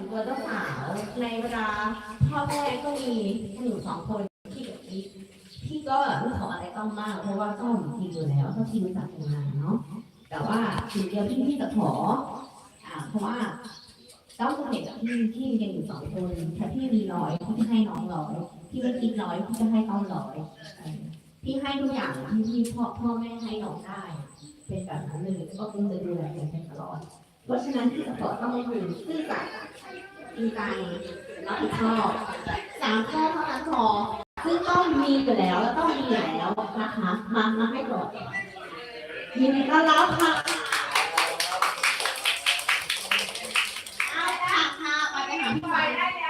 ถึงตัวเจ้าสาว ในเวลาพ่อแม่ก็มีหนูสองคนพี่กับพี่พี่ก็ไม่ขออะไรต้องมาก เพราะว่าต้องทีอยู่แล้วต้องทีรู้จักกันมาเนาะแต่ว่าสิ่งเดียวที่พี่จะขออ่าเพราะว่าต้องเห็นกับพี่พี่ยังอยู่สองคนถ้าพี่มีร้อยพี่จะให้น้องร้อยพี่ไม่คิดร้อยพี่จะให้ต้องร้อยพี่ให้ทุกอย่างที่พ่อพ่อแม่ให้น้องได้ เป็นแบบนั้นเลยก็คงจะดูแลกันตลอด เพราะฉะนั้นที่สปอร์ตต้องมีซื่อสัตย์มีการรับผิดชอบสามข้อเท่านั้นพอซึ่งต้องมีอยู่แล้วแล้วต้องมีอยู่แล้วนะคะมามาให้ก่อนยินดีต้อนรับค่ะเอาค่ะค่ะไปไปหาพี่ไปได้แล้ว